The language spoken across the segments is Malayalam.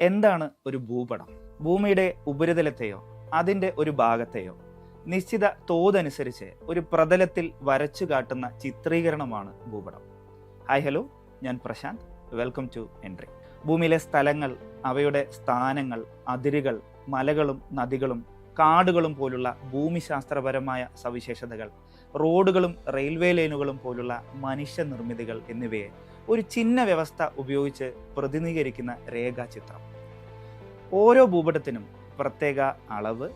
എന്താണ് ഒരു ഭൂപടം? ഭൂമിയുടെ ഉപരിതലത്തെയോ അതിന്റെ ഒരു ഭാഗത്തെയോ നിശ്ചിത തോതനുസരിച്ച് ഒരു പ്രതലത്തിൽ വരച്ചു കാട്ടുന്ന ചിത്രീകരണമാണ് ഭൂപടം. ഹായ് ഹലോ ഞാൻ പ്രശാന്ത്. വെൽക്കം ടു എൻട്രി ഭൂമിയിലെ സ്ഥലങ്ങൾ അവയുടെ സ്ഥാനങ്ങൾ അതിരുകൾ മലകളും നദികളും കാടുകളും പോലുള്ള ഭൂമിശാസ്ത്രപരമായ സവിശേഷതകൾ റോഡുകളും റെയിൽവേ ലൈനുകളും പോലുള്ള മനുഷ്യ നിർമ്മിതികൾ എന്നിവയെ ഒരു ചിഹ്ന വ്യവസ്ഥ ഉപയോഗിച്ച് പ്രതിനിധീകരിക്കുന്ന രേഖാചിത്രം. ഓരോ ഭൂപടത്തിനും പ്രത്യേക അളവ്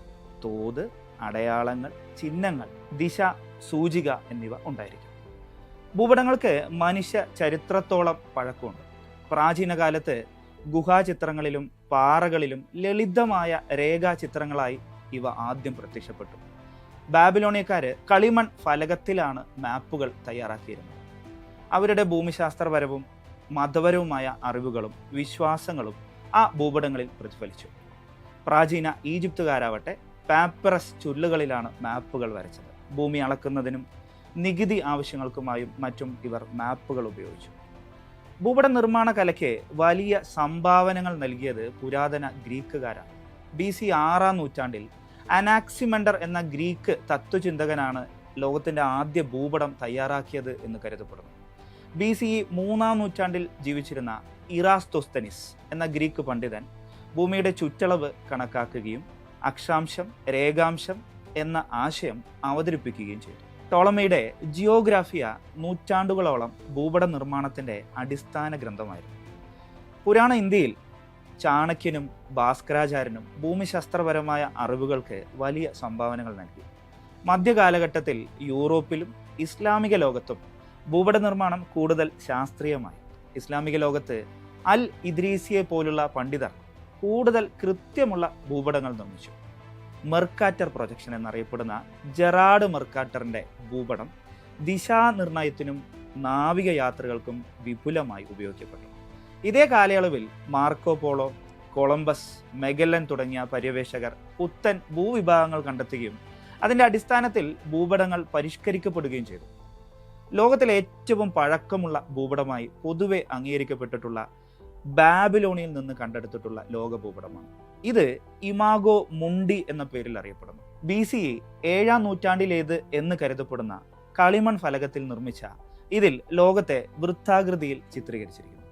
തോത് അടയാളങ്ങൾ ചിഹ്നങ്ങൾ ദിശ സൂചിക എന്നിവ ഉണ്ടായിരിക്കും. ഭൂപടങ്ങൾക്ക് മനുഷ്യ ചരിത്രത്തോളം പഴക്കമുണ്ട്. പ്രാചീന കാലത്ത് ഗുഹാചിത്രങ്ങളിലും പാറകളിലും ലളിതമായ രേഖാചിത്രങ്ങളായി ഇവ ആദ്യം പ്രത്യക്ഷപ്പെട്ടു. ബാബിലോണിയക്കാര് കളിമൺ ഫലകത്തിലാണ് മാപ്പുകൾ തയ്യാറാക്കിയിരുന്നത്. അവരുടെ ഭൂമിശാസ്ത്രപരവും മതപരവുമായ അറിവുകളും വിശ്വാസങ്ങളും ആ ഭൂപടങ്ങളിൽ പ്രതിഫലിച്ചു. പ്രാചീന ഈജിപ്തുകാരാവട്ടെ പാപ്പറസ് ചുല്ലുകളിലാണ് മാപ്പുകൾ വരച്ചത്. ഭൂമി അളക്കുന്നതിനും നികുതി ആവശ്യങ്ങൾക്കുമായും മറ്റും ഇവർ മാപ്പുകൾ ഉപയോഗിച്ചു. ഭൂപട നിർമ്മാണ കലയ്ക്ക് വലിയ സംഭാവനകൾ നൽകിയത് പുരാതന ഗ്രീക്കുകാരാണ്. ബി സി ആറാം നൂറ്റാണ്ടിൽ അനാക്സിമണ്ടർ എന്ന ഗ്രീക്ക് തത്വചിന്തകനാണ് ലോകത്തിന്റെ ആദ്യ ഭൂപടം തയ്യാറാക്കിയത് എന്ന് കരുതപ്പെടുന്നു. ബി സി മൂന്നാം നൂറ്റാണ്ടിൽ ജീവിച്ചിരുന്ന ഇറാസ്തോസ്തനിസ് എന്ന ഗ്രീക്ക് പണ്ഡിതൻ ഭൂമിയുടെ ചുറ്റളവ് കണക്കാക്കുകയും അക്ഷാംശം രേഖാംശം എന്ന ആശയം അവതരിപ്പിക്കുകയും ചെയ്തു. ടോളമയുടെ ജിയോഗ്രാഫിയ നൂറ്റാണ്ടുകളോളം ഭൂപട നിർമ്മാണത്തിന്റെ അടിസ്ഥാന ഗ്രന്ഥമായിരുന്നു. പുരാണ ഇന്ത്യയിൽ ചാണക്യനും ഭാസ്കരാചാര്യനും ഭൂമിശാസ്ത്രപരമായ അറിവുകൾക്ക് വലിയ സംഭാവനകൾ നൽകി. മധ്യകാലഘട്ടത്തിൽ യൂറോപ്പിലും ഇസ്ലാമിക ലോകത്തും ഭൂപട നിർമ്മാണം കൂടുതൽ ശാസ്ത്രീയമായി. ഇസ്ലാമിക ലോകത്ത് അൽ ഇദ്രീസിയെ പോലുള്ള പണ്ഡിതർ കൂടുതൽ കൃത്യമുള്ള ഭൂപടങ്ങൾ നിർമ്മിച്ചു. മെർക്കാറ്റർ പ്രൊജക്ഷൻ എന്നറിയപ്പെടുന്ന ജെറാഡ് മെർക്കാറ്ററിന്റെ ഭൂപടം ദിശാനിർണയത്തിനും നാവിക യാത്രകൾക്കും വിപുലമായി ഉപയോഗിക്കപ്പെട്ടു. ഇതേ കാലയളവിൽ മാർക്കോ പോളോ കൊളംബസ് മെഗല്ലൻ തുടങ്ങിയ പര്യവേഷകർ പുത്തൻ ഭൂവിഭാഗങ്ങൾ കണ്ടെത്തുകയും അതിന്റെ അടിസ്ഥാനത്തിൽ ഭൂപടങ്ങൾ പരിഷ്കരിക്കപ്പെടുകയും ചെയ്തു. ലോകത്തിലെ ഏറ്റവും പഴക്കമുള്ള ഭൂപടമായി പൊതുവെ അംഗീകരിക്കപ്പെട്ടിട്ടുള്ള ബാബിലോണിയിൽ നിന്ന് കണ്ടെടുത്തിട്ടുള്ള ലോക ഭൂപടമാണ് ഇത് ഇമാഗോ മുണ്ടി എന്ന പേരിൽ അറിയപ്പെടുന്നു. ബി സി ഏഴാം നൂറ്റാണ്ടിലേത് എന്ന് കരുതപ്പെടുന്ന കളിമൺ ഫലകത്തിൽ നിർമ്മിച്ച ഇതിൽ ലോകത്തെ വൃത്താകൃതിയിൽ ചിത്രീകരിച്ചിരിക്കുന്നു.